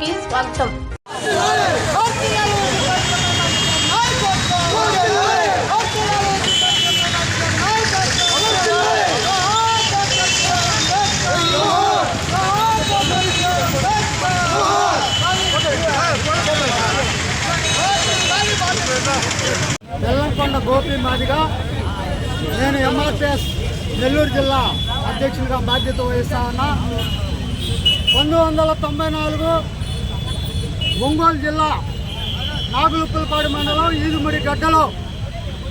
కి స్వాగతం. బెల్లంకొండ గోపి మాదిగా. నేను ఎంఆర్పిఎస్ నెల్లూరు జిల్లా అధ్యక్షుడిగా బాధ్యత వహిస్తా ఉన్నా. పంతొమ్మిది వందల తొంభై నాలుగు ఒంగోలు జిల్లా నాగులుప్పలపాడు మండలం ఈదుముడి గడ్డలో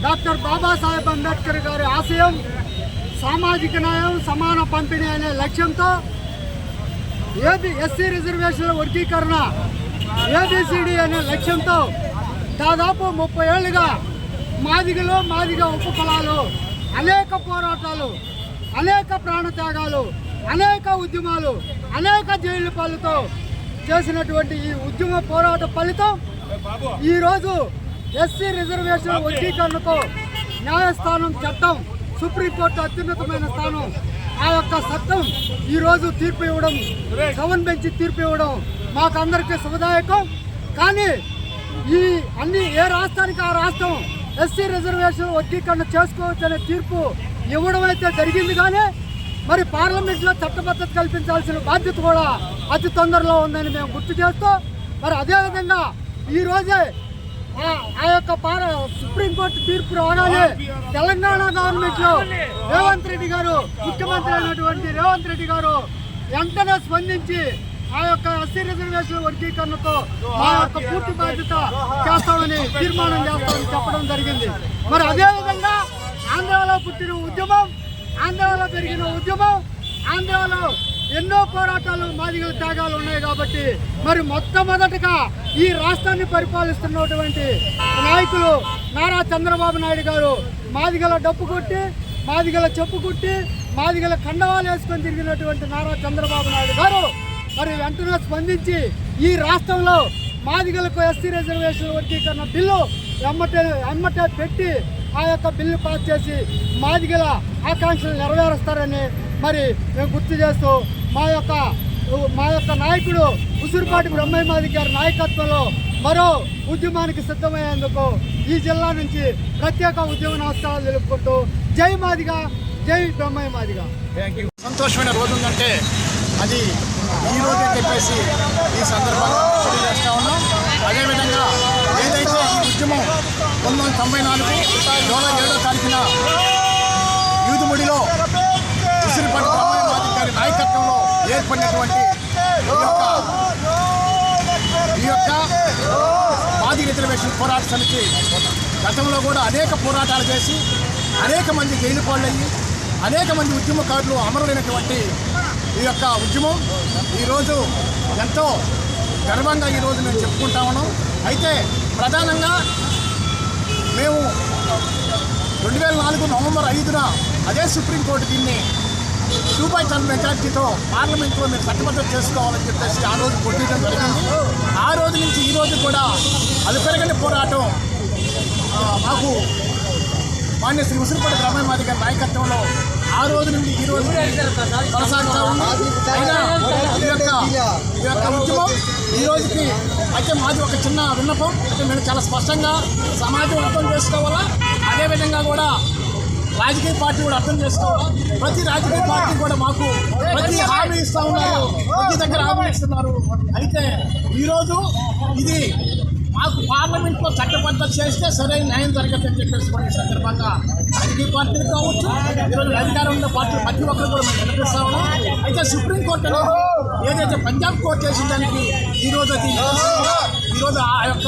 డాక్టర్ బాబాసాహెబ్ అంబేద్కర్ గారి ఆశయం సామాజిక న్యాయం సమాన పంపిణీ అనే లక్ష్యంతో ఏబి ఎస్సీ రిజర్వేషన్ల వర్గీకరణ ఏబిసిడి అనే లక్ష్యంతో దాదాపు ముప్పై ఏళ్ళుగా మాదిగలు మాదిగ ఉపఫలాలు అనేక పోరాటాలు అనేక ప్రాణత్యాగాలు అనేక ఉద్యమాలు అనేక జైలు పాలతో చేసినటువంటి ఈ ఉద్యమ పోరాట ఫలితం ఈరోజు ఎస్సీ రిజర్వేషన్ వర్గీకరణకు న్యాయస్థానం చట్టం సుప్రీంకోర్టు అత్యున్నతమైన స్థానం. ఆ యొక్క చట్టం ఈరోజు తీర్పు ఇవ్వడం సెవెన్ బెంచ్ తీర్పు ఇవ్వడం మాకందరికీ శుభదాయకం. కానీ ఈ అన్ని ఏ రాష్ట్రానికి ఆ రాష్ట్రం ఎస్సీ రిజర్వేషన్ వర్గీకరణ చేసుకోవచ్చు అనే తీర్పు ఇవ్వడం అయితే జరిగింది కానీ మరి పార్లమెంట్లో చట్టబద్ధత కల్పించాల్సిన బాధ్యత కూడా అతి తొందరలో ఉందని మేము గుర్తు చేస్తూ మరి అదేవిధంగా ఈ రోజే ఆ- ఆ యొక్క పార సుప్రీంకోర్టు తీర్పు రాగానే తెలంగాణ గవర్నమెంట్లో రేవంత్ రెడ్డి గారు ముఖ్యమంత్రి అయినటువంటి రేవంత్ రెడ్డి గారు వెంటనే స్పందించి ఆ యొక్క ఎస్సీ రిజర్వేషన్ వర్గీకరణతో మా యొక్క పూర్తి బాధ్యత చేస్తామని తీర్మానం చేస్తామని చెప్పడం జరిగింది. మరి అదే విధంగా ఆంధ్రాలో పుట్టిన ఉద్యమం ఆంధ్రాలో జరిగిన ఉద్యమం ఆంధ్రాలో ఎన్నో పోరాటాలు మాదిగల త్యాగాలు ఉన్నాయి కాబట్టి మరి మొట్టమొదటగా ఈ రాష్ట్రాన్ని పరిపాలిస్తున్నటువంటి నాయకులు నారా చంద్రబాబు నాయుడు గారు మాదిగల డప్పు కొట్టి మాదిగల చెప్పు కొట్టి మాదిగల కండవాలు వేసుకొని తిరిగినటువంటి నారా చంద్రబాబు నాయుడు గారు మరి వెంటనే స్పందించి ఈ రాష్ట్రంలో మాదిగలకు ఎస్సీ రిజర్వేషన్ వర్గీకరణ బిల్లు ఎమ్మటే ఎమ్మటే పెట్టి ఆ యొక్క బిల్లు పాస్ చేసి మాదిగల ఆకాంక్షలు నెరవేరుస్తారని మరి మేము గుర్తు చేస్తూ మా యొక్క మా యొక్క నాయకుడు ఉసురుపాటి బ్రహ్మయ్య మాది గారి నాయకత్వంలో మరో ఉద్యమానికి సిద్ధమయ్యేందుకు ఈ జిల్లా నుంచి ప్రత్యేక ఉద్యమ నమస్కారాలు తెలుపుకుంటూ జై మాదిగా జై బ్రహ్మయ్య మాదిగా. సంతోషమైన రోజు ఉందంటే అది ఈ రోజు చెప్పేసి ఈ సందర్భంగా ఉన్నాం. అదేవిధంగా ఏదైతే ఈ ఉద్యమం పంతొమ్మిది వందల తొంభై నాలుగు జూలై ఏడో తారీఖున యూదుముడిలో ఉసిరిపల్లి బ్రహ్మయ్య గారి నాయకత్వంలో ఏర్పడినటువంటి ఈ యొక్క ఈ మాది రిజర్వేషన్ పోరాట సమితి గతంలో కూడా అనేక పోరాటాలు చేసి అనేక మంది జైలు పాళ్ళయ్యి అనేక మంది ఉద్యమకారులు అమరులైనటువంటి ఈ యొక్క ఉద్యమం ఈరోజు ఎంతో గర్వంగా ఈరోజు మేము చెప్పుకుంటా ఉన్నాం. అయితే ప్రధానంగా మేము రెండు వేల నాలుగు నవంబర్ ఐదున అదే సుప్రీంకోర్టు దీన్ని టూ బై టెన్ మెజార్టీతో పార్లమెంట్లో మీరు చట్టబద్ధత చేసుకోవాలని చెప్పేసి ఆ రోజు కొట్టించడం జరిగింది. ఆ రోజు నుంచి ఈ రోజు కూడా అలుపెరగని పోరాటం మాకు మాన్య శ్రీ ఉసిరిపల్లి బ్రహ్మయ్య గారి నాయకత్వంలో ఆ రోజు నుండి ఈ రోజు కొనసాగుతా ఉంది. అయినా ఈ యొక్క ఉద్యమం ఈ రోజుకి అయితే మాది ఒక చిన్న విన్నపం. అయితే మేము చాలా స్పష్టంగా సమాజం అర్థం చేసుకోవాలా? అదేవిధంగా కూడా రాజకీయ పార్టీ కూడా అర్థం చేసుకోవాలా? ప్రతి రాజకీయ పార్టీ కూడా మాకు ప్రతి హామీ ఇస్తూ ఉన్నారు. ప్రతి దగ్గర హామీ ఇస్తున్నారు. అయితే ఈరోజు ఇది మాకు పార్లమెంట్లో చట్టబద్ధ చేస్తే సరైన న్యాయం జరగదని చెప్పేసి కూడా సందర్భంగా రాజకీయ పార్టీలు కావచ్చు ఈరోజు అధికారం ఉన్న పార్టీలు ప్రతి ఒక్కరు కూడా మేము వినిపిస్తా ఉన్నాం. అయితే సుప్రీంకోర్టులో ఏదైతే పంజాబ్ కోర్టు చేసిన దానికి ఈరోజు అది ఈరోజు ఆ యొక్క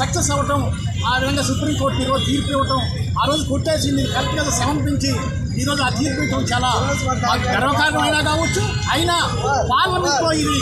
సక్సెస్ అవ్వటం ఆ విధంగా సుప్రీంకోర్టు ఈరోజు తీర్పు ఇవ్వటం ఆ రోజు కొట్టేసింది కరెక్ట్గా సమర్పించి ఈరోజు ఆ తీర్పు ఇవ్వడం చాలా గర్వకారణమైనా కావచ్చు. అయినా పార్లమెంట్లో ఇది